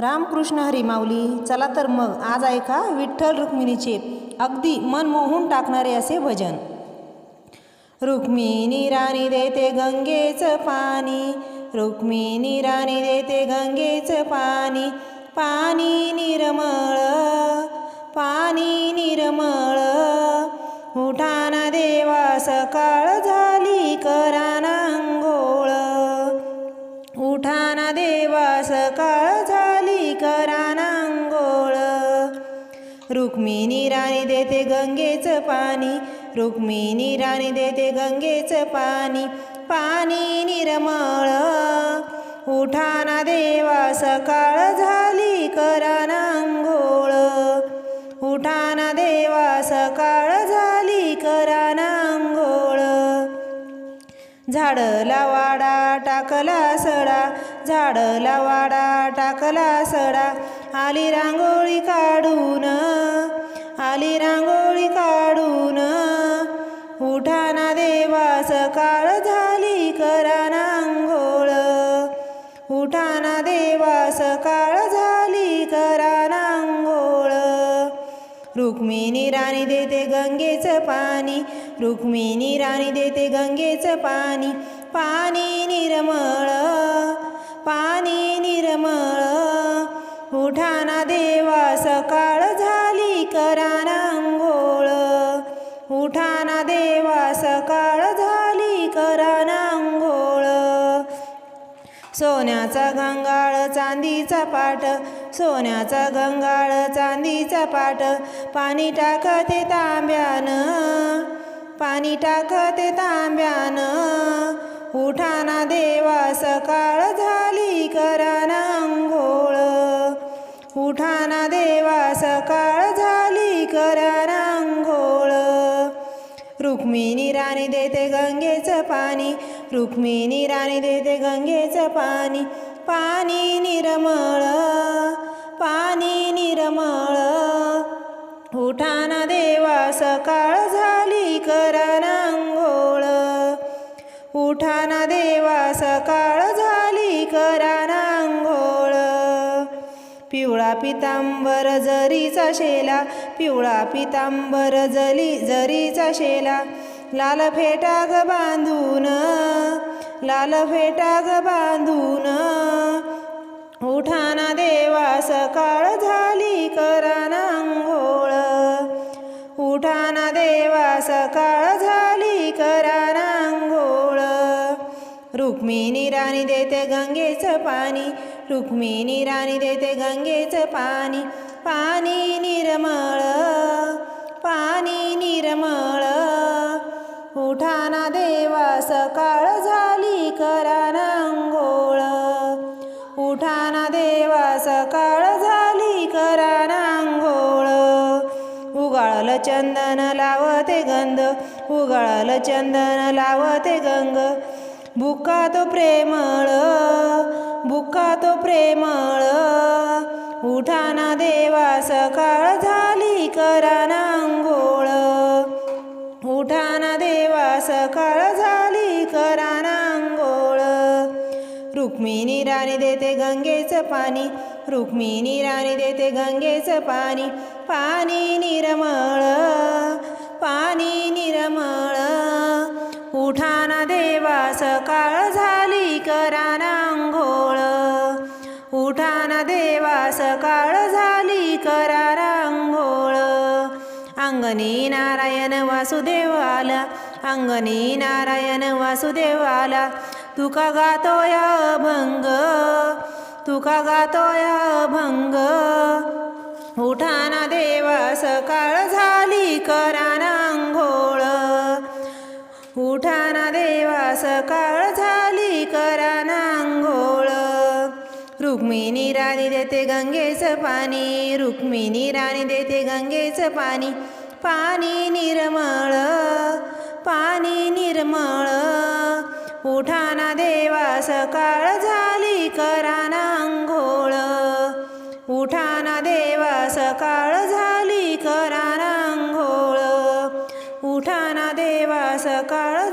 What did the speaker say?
रामकृष्ण हरी माऊली चला तर मग आज ऐका विठ्ठल रुक्मिणीचे अगदी मन मोहून टाकणारे असे भजन. रुक्मिणी राणी देते गंगेचं पाणी रुक्मिणी राणी देते गंगेचं पाणी पाणी निर्मळ पाणी निर्मळ. उठाना देवा सकाळ झाली कराना अंघोळ उठाना देवा सकाळ रुक्मिणी राणी देते गंगेचं पाणी. रुक्मिणी राणी देते गंगेचं पाणी. पाणी निर्मळ. उठाना देवा सकाळ झाली कराना अंघोळ उठाना देवा सकाळ झाली कराना अंघोळ झाडला वाडा टाकला सडा. झाडला वाडा टाकला सडा. आली रांगोळी काढून आली रांगोळी काढून. उठाना देवा सकाळ झाली कराना अंघोळ उठाना देवा सकाळ झाली कराना अंघोळ रुक्मिणी राणी देते गंगेचं पाणी रुक्मिणी राणी देते गंगेचं पाणी. पाणी निर्मळ पाणी निर्मळ. उठाना देवा सकाळ झाली कराना अंघोळ उठाना देवा सकाळ झाली कराना अंघोळ सोन्याचा गंगाळ चांदीचा पाट सोन्याचा गंगाळ चांदीचा पाट पाणी टाकते तांब्यानं. पाणी टाकते तांब्यानं. उठाना देवा सकाळ झाली कराना नाना देवा सकाळ झाली कराना रांगोळ रुक्मिणी राणी देते गंगेचं पाणी रुक्मिणी राणी देते गंगेचं पाणी. पाणी निर्मळ पाणी निर्मळ. उठाना देवा सकाळ झाली कराना अंघोळ उठाना देवा सकाळ झाली कराना पिवळा पितांबर जरीचा शेला पिवळा पितांबर जली जरीचा शेला. लाल फेटा ग बांधून लाल फेटा ग बांधून उठाना देवा सकाळ झाली कराना अंघोळ उठाना देवा सकाळ रुक्मिणी राणी देते गंगेचं पाणी. रुक्मिणी राणी देते गंगेचं पाणी. पाणी निर्मळ पाणी निर्मळ. उठाना देवा सकाळ झाली कराना अंघोळ. उठाना देवा सकाळ झाली कराना अंघोळ. उगाळलं चंदन लावते गंध उगाळलं चंदन लावते गंग. बुका तो प्रेमळ बुका तो प्रेमळ. उठाना देवा सकाळ झाली कराना अंघोळ उठाना देवा सकाळ झाली कराना अंघोळ रुक्मिणी राणी देते गंगेचं पाणी रुक्मिणी राणी देते गंगेचं पाणी. पाणी निर्मळ पाणी निर्मळ. उठान देवा सकाळ झाली कराना अंघोळ उठान देवा सकाळ झाली करा रांघोळ अंगणी नारायण वासुदेवाला अंगणी नारायण वासुदेवाला तुका गातोय अभंग. तुका गातोय अभंग. उठाना देवा सकाळ झाली करा उठाना देवा सकाळ झाली करा अंघोळ रुक्मिणी राणी देते गंगेचं पाणी रुक्मिणी राणी देते गंगेचं पाणी. पाणी निर्मळ पाणी निर्मळ. उठाना देवा सकाळ झाली करा अंघोळ उठाना देवा सकाळ झाली करा नांगोळ सकाळ